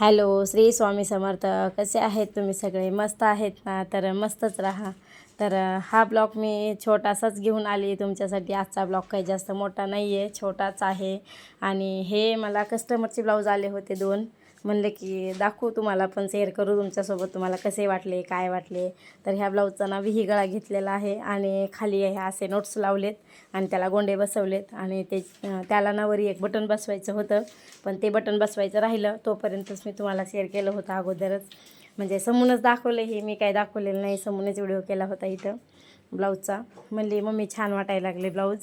Hello Shri Swami Samarth. कसे आहेत तुम्ही सगळे? मस्त आहेत ना? तर मस्तच राहा. तर हा ब्लॉग मी छोटासाच घेऊन आली तुमच्यासाठी आजचा ब्लॉग काही जास्त मोठा नाही आहे छोटाच आहे. आणि हे मला कस्टमरचे ब्लाऊज आले होते दोन. म्हणलं की दाखवू तुम्हाला पण शेअर करू तुमच्यासोबत तुम्हाला कसे वाटले काय वाटले. तर ह्या ब्लाऊजचा ना विही गळा घेतलेला आहे आणि खाली हे असे नोट्स लावलेत आणि त्याला गोंडे बसवलेत आणि ते त्याला ना वरी एक बटन बसवायचं होतं. पण ते बटन बसवायचं राहिलं तोपर्यंतच मी तुम्हाला शेअर केलं होतं अगोदरच. म्हणजे समूनच दाखवलं हे मी काय दाखवलेलं नाही समूनच व्हिडिओ केला होता इथं. ब्लाऊजचा. म्हणले मम्मी छान वाटायला लागले ब्लाऊज.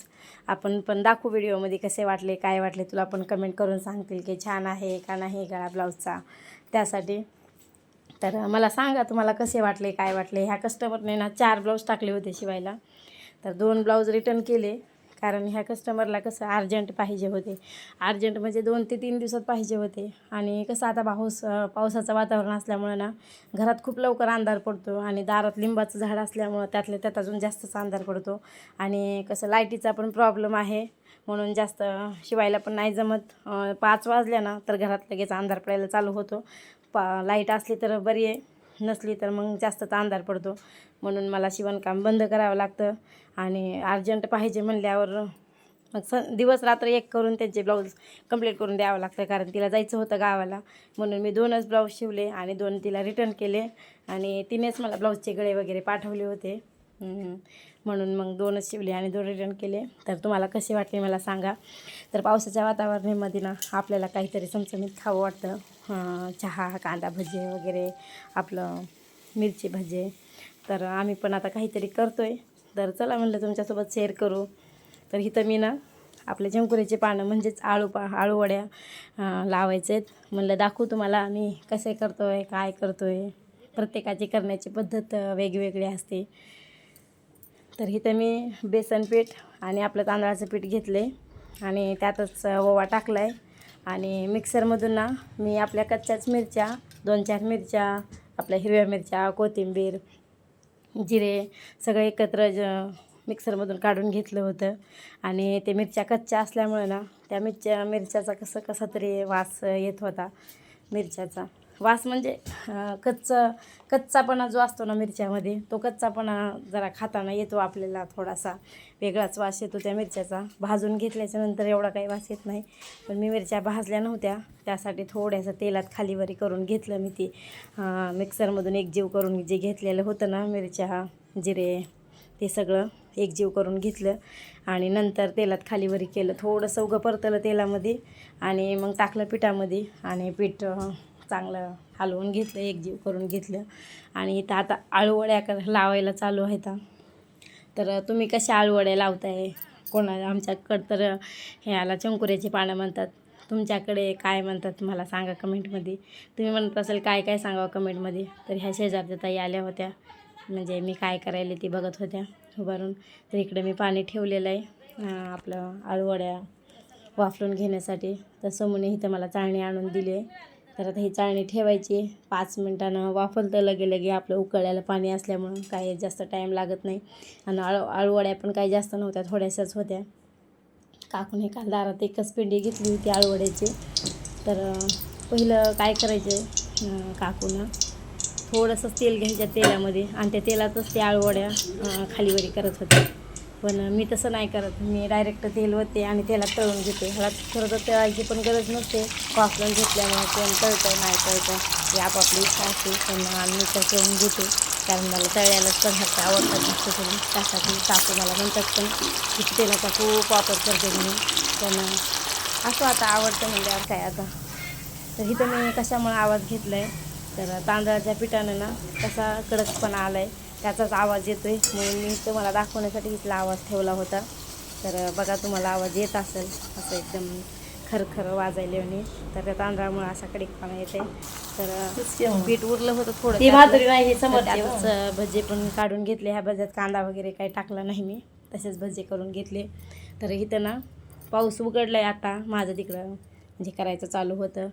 आपण पण दाखवू व्हिडिओमध्ये कसे वाटले काय वाटले तुला पण कमेंट करून सांगतील की छान आहे का नाही गळा ब्लाऊजचा. त्यासाठी. तर मला सांगा तुम्हाला कसे वाटले काय वाटले? ह्या कस्टमरने ना चार ब्लाऊज टाकले होते शिवायला. तर दोन ब्लाऊज रिटर्न केले. कारण ह्या कस्टमरला कसं अर्जंट पाहिजे होते. अर्जंट म्हणजे दोन ते तीन दिवसात पाहिजे होते. आणि कसं आता पाऊस पावसाचं वातावरण असल्यामुळं ना घरात खूप लवकर अंधार पडतो आणि दारात लिंबाचं झाड असल्यामुळं त्यातल्या त्यात अजून जास्तच अंधार पडतो. आणि कसं लाईटीचा पण प्रॉब्लेम आहे. म्हणून जास्त शिवायला पण नाही जमत. पाच वाजल्या ना तर घरात लगेच अंधार पडायला चालू होतो. पा लाइट असली तर बरी आहे. नसली तर मग जास्तच अंधार पडतो. म्हणून मला शिवणकाम बंद करावं लागतं. आणि अर्जंट पाहिजे म्हणल्यावर मग स दिवस रात्र एक करून त्यांचे ब्लाऊज कंप्लीट करून द्यावं लागतं. कारण तिला जायचं होतं गावाला. म्हणून मी दोनच ब्लाऊज शिवले आणि दोन तिला रिटर्न केले. आणि तिनेच मला ब्लाऊजचे गळे वगैरे पाठवले होते. म्हणून मग दोनच शिवले आणि दोन रिटर्न केले. तर तुम्हाला कसे वाटले मला सांगा. तर पावसाच्या वातावरणामध्ये ना आपल्याला काहीतरी चमचमीत खावं वाटतं. चहा कांदा भजे वगैरे आपलं मिरची भजे. तर आम्ही पण आता काहीतरी करतो आहे तर चला म्हणलं तुमच्यासोबत शेअर करू. तर इथं मी ना आपले चंकुरीचे पानं म्हणजेच आळू पा आळूवड्या लावायचे आहेत म्हणलं दाखवू तुम्हाला आम्ही कसे करतो आहे काय करतो आहे प्रत्येकाची करण्याची पद्धत वेगवेगळी असते. तर इथं मी बेसन पीठ आणि आपलं तांदळाचं पीठ घेतले आणि त्यातच ओवा टाकला आहे आणि मिक्सरमधून ना मी आपल्या कच्च्याच मिरच्या दोन चार मिरच्या आपल्या हिरव्या मिरच्या कोथिंबीर जिरे सगळं एकत्र ज मिक्सरमधून काढून घेतलं होतं. आणि ते मिरच्या कच्च्या असल्यामुळे ना त्या मिरच्या मिरच्याचा कसं कसा तरी वास येत होता मिरच्याचा. वास म्हणजे कच्चं कच्चापणा जो असतो ना मिरच्यामध्ये तो कच्चापणा जरा खाताना येतो आपल्याला थोडासा. वेगळाच वास येतो त्या मिरच्याचा. भाजून घेतल्याच्या नंतर एवढा काही वास येत नाही. पण मी मिरच्या भाजल्या नव्हत्या. त्यासाठी थोड्याशा तेलात खालीवरी करून घेतलं मी ती. मिक्सरमधून एकजीव करून जे घेतलेलं होतं ना मिरच्या जिरे ते सगळं एकजीव करून घेतलं. आणि नंतर तेलात खालीवरी केलं. थोडंसं उगं परतलं तेलामध्ये आणि मग टाकलं पिठामध्ये. आणि पीठ चांगलं हलवून घेतलं एकजीव करून घेतलं. आणि इथं आता आळूवड्या कर लावायला चालू आहेत. तर तुम्ही कशा आळूवड्या लावताय? कोणा आमच्याकडं तर ह्याला चंकुऱ्याची पानं म्हणतात. तुमच्याकडे काय म्हणतात मला सांगा कमेंटमध्ये. तुम्ही म्हणत असेल काय काय सांगावं कमेंटमध्ये. तर ह्या शेजारच्या ताई आल्या होत्या. म्हणजे मी काय करायला ती बघत होत्या. उभारून. तर इकडे मी पाणी ठेवलेलं आहे. आपलं आळूवड्या वाफलून घेण्यासाठी. तर समूने इथं मला चाळणी आणून दिली आहे. तर आता ही चाळणी ठेवायची पाच मिनटानं वाफलतं लगे लगे आपलं उकळायला पाणी असल्यामुळं काही जास्त टाईम लागत नाही. आणि आळ आळूवड्या पण काही जास्त नव्हत्या थोड्याशाच होत्या. काकून हे काल दारात एकच पिंडी घेतली होती आळूवड्याची. तर पहिलं काय करायचे काकूनं थोडंसं तेल घ्यायच्या तेलामध्ये आणि त्या तेलातच ते आळूवड्या खालीवरी करत होत्या पण मी तसं नाही करत. मी डायरेक्ट तेल होते आणि तेलात तळून घेते. हळद खरं तर तळायची पण गरज नसते. कॉफला घेतल्यामुळे कोण तळतं नाही तळतं ही आपापली इच्छा असते. पण आम्ही तर तळून घेते. कारण मला तळ्यालाच पदार्थ आवडतात नसतं करून. त्यासाठी सासू मला म्हणतात पण की तेलाचा खूप वापर करते मी. पण असं आता आवडतं म्हणल्यावर काय आता? तर इथं मी कशामुळे आवाज घेतला आहे तर तांदळाच्या पिठानं ना कसा कडकपणा आला आहे त्याचाच आवाज येतो आहे म्हणून मी तुम्हाला दाखवण्यासाठी इथला आवाज ठेवला होता. तर बघा तुम्हाला आवाज येत असेल असं एकदम खरखर वाजायले म्हणे तर त्या तांदळामुळे असा कडकपणा येते तर पीठ उरलं होतं थोडं ही भजे पण काढून घेतले. ह्या भज्यात कांदा वगैरे काही टाकला नाही मी. तसेच भजे करून घेतले. तर इथं ना पाऊस उघडला आहे आता. माझं तिकडं म्हणजे करायचं चालू होतं.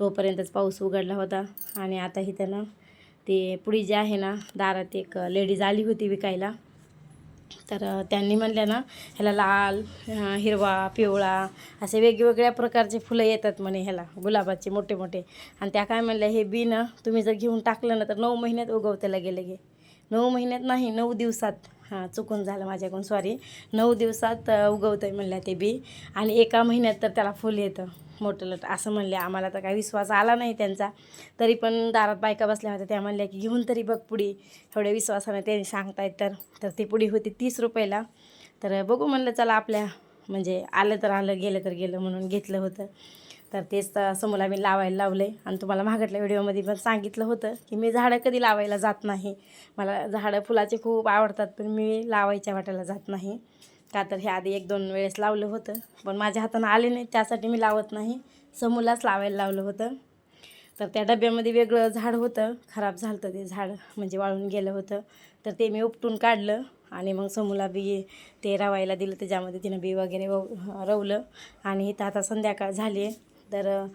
तोपर्यंतच पाऊस उघडला होता. आणि आता इथं ना ते पुढी जी आहे ना दारात एक लेडीज आली होती विकायला. तर त्यांनी म्हणल्या ना ह्याला लाल हिरवा पिवळा असे वेगवेगळ्या प्रकारचे फुलं येतात म्हणे ह्याला गुलाबाचे मोठे मोठे. आणि त्या काय म्हणल्या हे बी ना तुम्ही जर घेऊन टाकलं ना तर नऊ महिन्यात उगवते लगे लगे. नऊ महिन्यात नाही नऊ दिवसात. हां चुकून झालं माझ्याकडून सॉरी नऊ दिवसात उगवतं आहे म्हणल्या ते बी. आणि एका महिन्यात तर त्याला फुल येतं. मोठं लट. असं म्हणले आम्हाला तर काही विश्वास आला नाही त्यांचा. तरी पण दारात बायका बसल्या होत्या. त्या म्हणल्या की घेऊन तरी बघ पुडी थोड्या विश्वासाने ते सांगतायत तर. तर ती पुडी होती तीस रुपयाला. तर बघू म्हणलं चला आपल्या म्हणजे आलं तर आलं गेलं तर गेलं म्हणून घेतलं होतं. तर तेच तर समोर मी लावायला लावलं आहे आणि तुम्हाला मागटल्या व्हिडिओमध्ये पण सांगितलं होतं की मी झाडं कधी लावायला जात नाही. मला झाडं फुलाचे खूप आवडतात पण मी लावायच्या वाटायला जात नाही. का तर हे आधी एक दोन वेळेस लावलं होतं. पण माझ्या हातानं आले नाही त्यासाठी मी लावत नाही. समूलाच लावायला लावलं होतं. तर त्या डब्यामध्ये वेगळं झाड होतं. खराब झालं होतं ते झाड म्हणजे वाळून गेलं होतं. तर ते मी उपटून काढलं आणि मग समूला बी ते रवायला दिलं. त्याच्यामध्ये तिनं बी वगैरे व- रवलं. आणि इथं आता संध्याकाळ झाली आहे. तर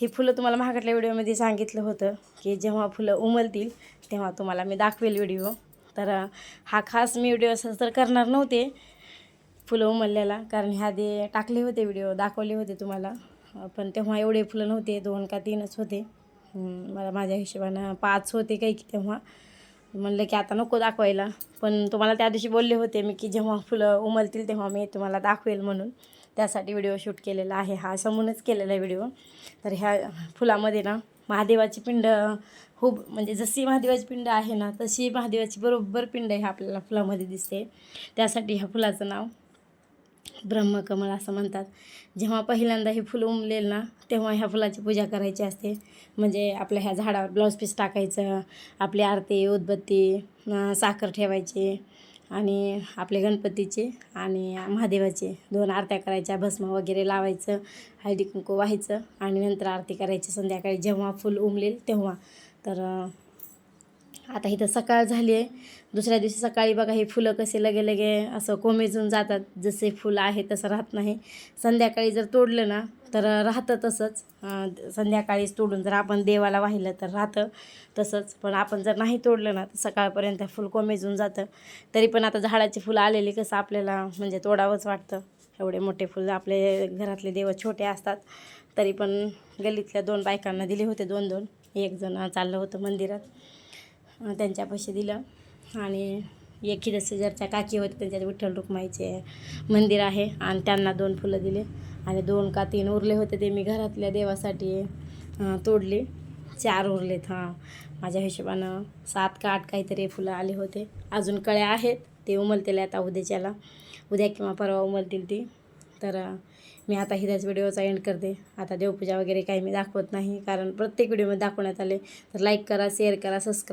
ही फुलं तुम्हाला महागातल्या व्हिडिओमध्ये सांगितलं होतं की जेव्हा फुलं उमलतील तेव्हा तुम्हाला मी दाखवेल व्हिडिओ. तर हा खास मी व्हिडिओ असं तर करणार नव्हते. फुलं उमलल्याला कारण ह्या आधी टाकले होते व्हिडिओ दाखवले होते तुम्हाला. पण तेव्हा एवढे फुलं नव्हते दोन का तीनच होते. मला माझ्या हिशोबानं पाच होते काही की तेव्हा. म्हणलं की आता नको दाखवायला. पण तुम्हाला त्या दिवशी बोलले होते मी की जेव्हा फुलं उमलतील तेव्हा मी तुम्हाला दाखवेल म्हणून. त्यासाठी व्हिडिओ शूट केलेला आहे हा समूनच केलेला आहे व्हिडिओ तर ह्या फुलामध्ये ना महादेवाची पिंड खूप म्हणजे जशी महादेवाची पिंड आहे ना तशी महादेवाची बरोबर पिंड आहे आपल्याला फुलामध्ये दिसते. त्यासाठी ह्या फुलाचं नाव ब्रह्मकमळ असं म्हणतात. जेव्हा पहिल्यांदा हे फुलं उमलेल ना तेव्हा ह्या फुलाची पूजा करायची असते. म्हणजे आपल्या ह्या झाडावर ब्लाऊज पीस टाकायचं आपली आरती उदबत्ती साखर ठेवायची आणि आपले गणपतीचे आणि महादेवाचे दोन आरत्या करायच्या भस्म वगैरे लावायचं हळदी कुंकू व्हायचं आणि नंतर आरती करायची संध्याकाळी. जेव्हा फुल उमलेल तेव्हा. तर आता इथं सकाळ झाली आहे. दुसऱ्या दिवशी सकाळी बघा हे फुलं कसे लगे लगे असं कोमेजून जातात. जसे फुलं आहे तसं राहत नाही. संध्याकाळी जर तोडलं ना तर राहतं तसंच. संध्याकाळीच तोडून जर आपण देवाला वाहिलं तर राहतं तसंच. पण आपण जर नाही तोडलं ना तर सकाळपर्यंत फुल कोमेजून जातं. तरी पण आता झाडाची फुलं आलेली कसं आपल्याला म्हणजे तोडावंच वाटतं. एवढे मोठे फुलं आपले घरातले देव छोटे असतात. तरी पण गल्लीतल्या दोन बायकांना दिले होते दोन दोन एक जण चाललं होतं मंदिरात. त्यांच्यापाशी दिलं. आणि एक इथं शेजारच्या काकी होते त्यांच्यात विठ्ठल रुक्माईचे मंदिर आहे आणि त्यांना दोन फुलं दिले. आणि दोन का तीन उरले होते ते मी घरातल्या देवासाठी तोडले. चार उरलेत हां. माझ्या हिशोबानं सात का आठ काहीतरी फुलं आले होते. अजून कळ्या आहेत ते उमलतील आता उद्याच्याला. उद्या किंवा परवा उमलतील ती. तर मी आता हिदाच व्हिडिओचा एंड करते. आता देवपूजा वगैरे काही मी दाखवत नाही कारण प्रत्येक व्हिडिओमध्ये दाखवण्यात आले. तर लाईक करा शेअर करा सबस्क्राईब